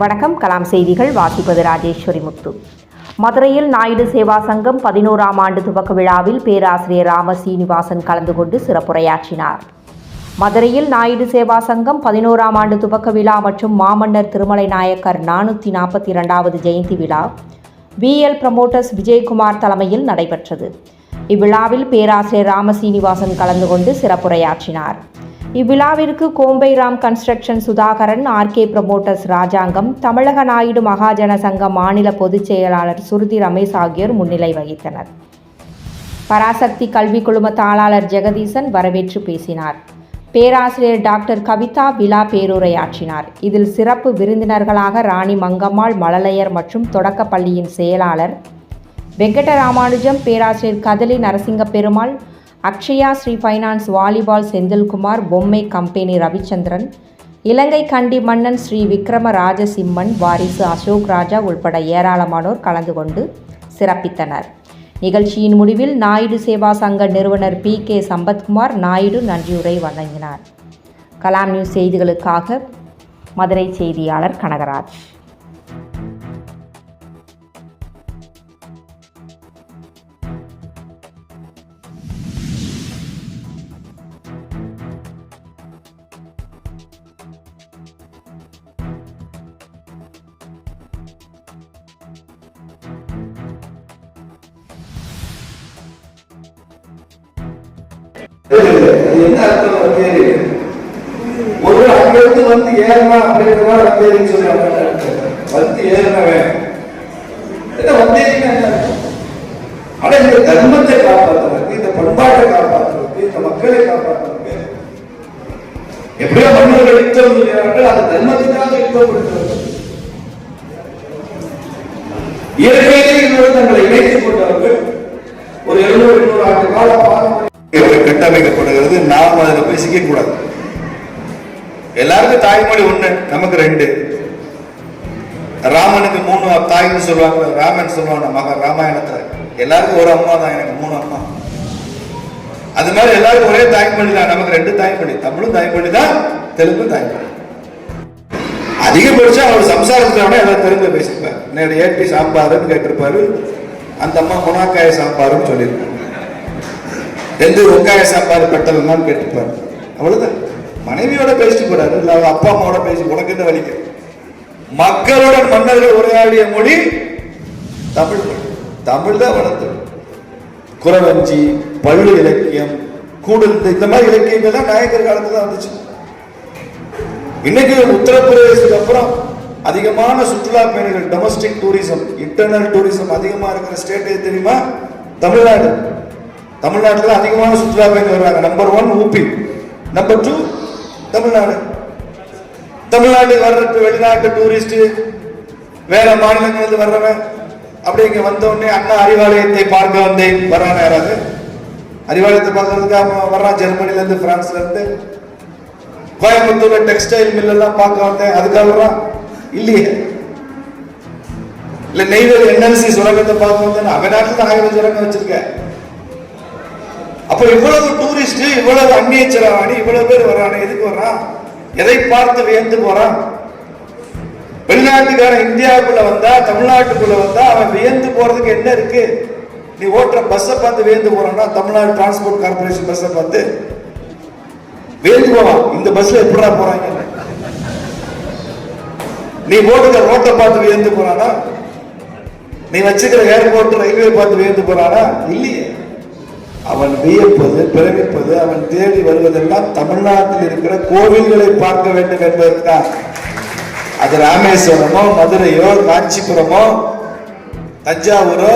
வணக்கம். கலாம் செய்திகள் வாசிப்பது ராஜேஸ்வரி முத்து. மதுரையில் நாயுடு சேவா சங்கம் பதினோராம் ஆண்டு துவக்க விழாவில் பேராசிரியர் ராம சீனிவாசன் கலந்து கொண்டு சிறப்புரையாற்றினார். மதுரையில் நாயுடு சேவா சங்கம் பதினோராம் ஆண்டு துவக்க விழா மற்றும் மாமன்னர் திருமலை நாயக்கர் நானூற்றி நாற்பத்தி இரண்டாவது ஜெயந்தி விழா விஎல் பிரமோட்டர்ஸ் விஜயகுமார் தலைமையில் நடைபெற்றது. இவ்விழாவில் பேராசிரியர் ராமசீனிவாசன் கலந்து கொண்டு சிறப்புரையாற்றினார். இவ்விழாவிற்கு Kombai Ram construction Sudhakaran RK promoters Rajangam தமிழக நாயுடு மகாஜன சங்க மாநில பொதுச் செயலாளர் சுருதி ரமேஷ் ஆகியோர் முன்னிலை வகித்தனர். பராசக்தி கல்வி குழும தாளாளர் ஜெகதீசன் வரவேற்று பேசினார். பேராசிரியர் டாக்டர் கவிதா விழா பேருரையாற்றினார். இதில் சிறப்பு விருந்தினர்களாக ராணி மங்கம்மாள் மழலையர் மற்றும் தொடக்கப் பள்ளியின் செயலாளர் வெங்கடராமானுஜம் பேராசிரியர் கதலி நரசிங்க பெருமாள் அக்ஷயா ஸ்ரீ ஃபைனான்ஸ் வாலிபால் செந்தில்குமார் பொம்மை கம்பெனி ரவிச்சந்திரன் இலங்கை கண்டி மன்னன் ஸ்ரீ விக்ரம ராஜசிம்மன் வாரிசு அசோக் ராஜா உள்பட ஏராளமானோர் கலந்து கொண்டு சிறப்பித்தனர். நிகழ்ச்சியின் முடிவில் நாயுடு சேவா சங்க நிறுவனர் பி கே சம்பத்குமார் நாயுடு நன்றியுரை வழங்கினார். கலாம் நியூஸ் செய்திகளுக்காக மதுரை செய்தியாளர் கனகராஜ். இது என்ன அர்த்தம் ஒரு அங்கிருந்து வந்து ஏறணும் அப்படிங்கிறதா வந்தேரின்னு சொல்லுவாங்க வந்து ஏறினவன். என்ன என்ன ஆனா இந்த தர்மத்தை காப்பாற்றுறதுக்கு இந்த பண்பாட்டை காப்பாற்றுறதுக்கு இந்த மக்களை காப்பாற்றுறதுக்கு எப்படியோ மன்னர்கள் யுத்தம் அந்த தர்மத்துக்காக யுத்தம் கொடுக்கிறது போய் சிக்கக்கூடாது எல்லாருக்கும் தாய்மொழி ஒண்ணு நமக்கு ரெண்டு. ராமனுக்கு மூணு தாய்னு சொல்லுவாங்க ராமன் சொல்லுவாங்க மகா ராமாயணத்துல. எல்லாருக்கும் ஒரு அம்மா தான் எனக்கு மூணு அம்மா. அது மாதிரி எல்லாருக்கும் ஒரே தாய்மொழி தான் நமக்கு ரெண்டு தாய்மொழி தமிழும் தாய்மொழி தான் தெலுங்கும் தாய்மொழி அதிகபட்சம் அவர் சம்சாரத்துல விட ஏதாவது தெலுங்கு பேசியிருப்பார் நேரம் ஏற்றி சாம்பாருன்னு கேட்டிருப்பாரு. அந்த அம்மா முனாக்காய சாம்பாருன்னு சொல்லியிருப்பாரு ரெண்டு வெங்காய சாம்பார் பெட்டலமான்னு கேட்டிருப்பாரு. அவ்வளவுதான். மனைவியோட பேசிட்டு போறாரு இல்ல அவங்க அப்பா அம்மாவோட பேசி உனக்கு என்ன வலிக்கு? மக்களுடன் மன்னர்கள் உரையாடிய மொழி தமிழ் மொழி. தமிழ் தான் வளர்த்து குறவஞ்சி பள்ளு இலக்கியம் கூடல் இந்த மாதிரி இலக்கியங்கள் தான் நாயக்கர் காலத்துல தான் வந்துச்சு. இன்னைக்கு உத்தரப்பிரதேசத்துக்கு அப்புறம் அதிகமான சுற்றுலா பயணிகள் டொமஸ்டிக் டூரிசம் இன்டர்னல் டூரிசம் அதிகமா இருக்கிற ஸ்டேட் எது தெரியுமா? தமிழ்நாடு. தமிழ்நாட்டில் அதிகமான சுற்றுலா பயணிகள் வர்றாங்க. Number one UP number two Tamil Nadu Tamil Nadu வர்றது வெளிநாட்டு டூரிஸ்ட் வேற மாநிலங்கள் இருந்து வர்றவன் அப்படி இங்க வந்தவொடனே அண்ணா அறிவாலயத்தை பார்க்க வந்தேன். வர்றான் யாராவது அறிவாலயத்தை பார்க்கறதுக்கு அவன் வர்றான் ஜெர்மனில இருந்து பிரான்ஸ்ல இருந்து. கோயம்புத்தூர்ல டெக்ஸ்டைல் மில் எல்லாம் பார்க்க வந்தேன். அதுக்காக வர்றான் இல்லையே. இல்ல நெய்வேலி என்எல்சி சுரங்கத்தை பார்க்க வந்தேன் அவன் நாட்டில் தான் ஆயிரம் சுரங்கம் வச்சிருக்கேன். அப்ப இவ்வளவு டூரிஸ்ட் இவ்வளவு அந்நிய செலவாணி இவ்வளவு பேர் வர்றானே எதுக்கு வர்றான் எதை பார்த்து வியந்து போறான்? வெளிநாட்டுக்காரன் இந்தியாவுக்குள்ள வந்தா தமிழ்நாட்டுக்குள்ள வந்தா அவன் வியந்து போறதுக்கு என்ன இருக்கு? நீ ஓட்டுற பஸ்ஸை பார்த்து வியந்து போறான்னா தமிழ்நாடு டிரான்ஸ்போர்ட் கார்பரேஷன் பஸ்ஸை பார்த்து வியந்து போவான். இந்த பஸ்ல எப்படா போறாங்க? நீ ஓடுகிற ரோட்டை பார்த்து வியந்து போறானா? நீ வச்சுக்கிற ஏர்போர்ட் ரயில்வே பார்த்து வியந்து போறானா? இல்லையே. அவன் வியப்பது பிரமிப்பது அவன் தேடி வருவதெல்லாம் தமிழ்நாட்டில் இருக்கிற கோவில்களை பார்க்க வேண்டும் என்பதற்காக. அது ராமேஸ்வரமோ மதுரையோ காஞ்சிபுரமோ தஞ்சாவூரோ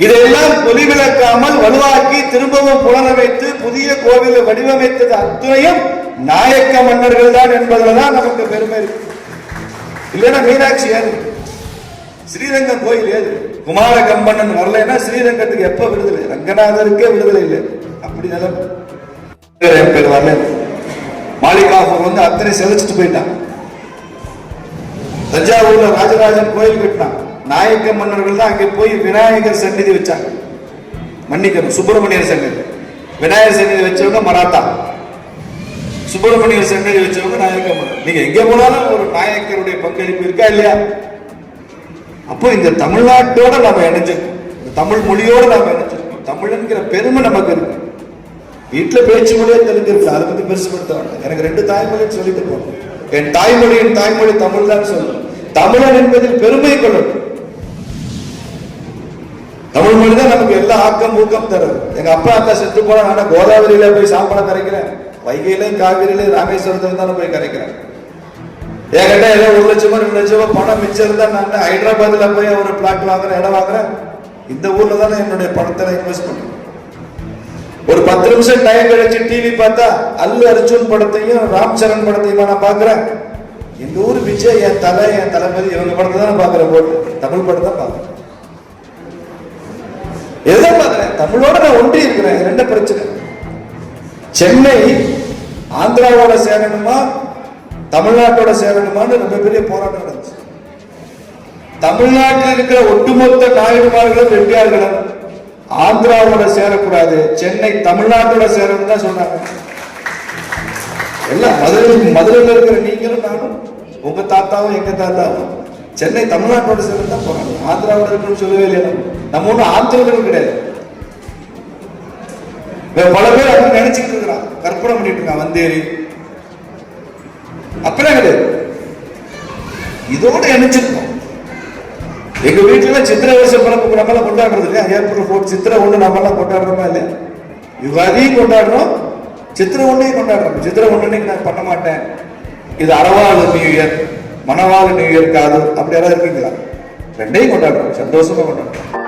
இதையெல்லாம் ஒளிவிளக்காமல் வலுவாக்கி திரும்பவும் புனரமைத்து புதிய கோவிலை வடிவமைத்தது அத்துணையும் நாயக்க மன்னர்கள் தான் என்பதுல தான் நமக்கு பெருமை இருக்கு. இல்லைன்னா மீனாட்சி ஏது ஸ்ரீரங்கம் கோயில் ஏது குமார கம்பண்ணன் வரலைன்னா ஸ்ரீரங்கத்துக்கு எப்ப விடுதலை? ரங்கநாதருக்கே விடுதலை இல்லை. அப்படி நிலைமை என் வரல. வந்து அத்தனை செதைச்சிட்டு போயிட்டான். தஞ்சாவூர்ல ராஜராஜன் கோயில் கட்டினான். நாயக்க மன்னர்கள் தான் அங்கே போய் விநாயகர் சந்நிதி வச்சாங்க. மன்னிக்கணும் சுப்பிரமணியர் சன்னிதி விநாயகர் சந்நிதி வச்சவங்க மராத்தா. சுப்பிரமணியர் சன்னிதி வச்சவங்க நாயக்க மன்னர் நீங்க எங்க போனாலும் ஒரு நாயக்கருடைய பங்களிப்பு இருக்கா இல்லையா? அப்போ இந்த தமிழ்நாட்டோட நாம இணைஞ்சிருக்கோம். இந்த தமிழ் மொழியோட நாம் இணைஞ்சிருக்கோம். தமிழ்ங்கிற பெருமை நமக்கு இருக்கு. வீட்டுல பேச்சு மொழியே தெலுங்கு இருக்கு அதை பத்தி பெருசுபடுத்த வேண்டாம். எனக்கு ரெண்டு தாய்மொழின்னு சொல்லிட்டு போகணும் என் தாய்மொழி என் தாய்மொழி தமிழ் தான் சொல்லணும் தமிழன் என்பதில் பெருமை கொள்ளணும் தமிழ் மொழி தான் நமக்கு எல்லா ஆக்கம் ஊக்கம் தரும் எங்க அப்பா அக்கா செத்து போனா நான் கோதாவரியில போய் சாப்பாடு கரைக்கிறேன். வைகையிலையும் காவிரியிலையும் ராமேஸ்வரத்துல தானே போய் கரைக்கிறேன். என்கிட்ட ஏதோ ஒரு லட்சமோ ரெண்டு லட்சமோ பணம் மிச்சம் இருந்தால் நான் ஹைதராபாத்தில் போய் ஒரு பிளாட் வாங்குறேன் இடம் வாங்குறேன். இந்த ஊரில் தானே என்னுடைய பணத்தை இன்வெஸ்ட் பண்ணுறேன் ஒரு பத்து நிமிஷம் டைம் கழிச்சு டிவி பார்த்தா அல்லு அர்ஜுன் படத்தையும் ராம் சரண் படத்தையும் நான் பார்க்குறேன். இந்த ஊர் விஜய் என் தலை என் தளபதி இவங்க படத்தை தான் பாக்குறேன் போட்டு தமிழ் படம் தான் பாக்குறேன் எதுதான் பாக்குறேன் தமிழோட நான் ஒன்றி இருக்கிறேன். ரெண்டு பிரச்சனை. சென்னை ஆந்திராவோட சேரணுமா? தமிழ்நாட்டோட சேரணுமான்னு ரொம்ப பெரிய போராட்டம் நடந்துச்சு. தமிழ்நாட்டில் இருக்கிற ஒட்டுமொத்த நாயுடுமார்களும் வெட்டியார்களும் ஆந்திராவோட சேரக்கூடாது சென்னை தமிழ்நாட்டோட சேரணும் தான் சொன்னாங்க. எல்லாம் மதுரை மதுரையில் இருக்கிற நீங்களும் நானும் உங்க தாத்தாவும் எங்க தாத்தாவும் சென்னை தமிழ்நாட்டோட சேர்ந்து தான் போறாங்க. ஆந்திராவோட இருக்குன்னு சொல்லவே இல்லையா நம்ம. ஒன்றும் ஆந்திரர்கள் கிடையாது. பல பேர் அப்படி நினைச்சிட்டு இருக்கிறான் கற்பனை பண்ணிட்டு இருக்கான் வந்தேரி அப்படிலாம் கிடையாது இதோட இணைச்சிருக்கோம். எங்க வீட்டுல சித்திரை வருஷம் பிறப்பு நம்மளாம் கொண்டாடுறது இல்லையா? ஏப்ரல் ஃபோர்த் சித்திரை ஒண்ணு நம்மளாம் கொண்டாடுறோமா இல்லையா? யுகாதியும் கொண்டாடுறோம். சித்திரை ஒன்றையும் கொண்டாடுறோம். சித்திரை ஒன்று நான் பண்ண மாட்டேன். இது அறவாள் நியூ இயர் மணவாள் நியூ இயர் காது. அப்படி யாராவது இருக்கீங்களா? ரெண்டையும் கொண்டாடுறோம். சந்தோஷமா கொண்டாடுறோம்.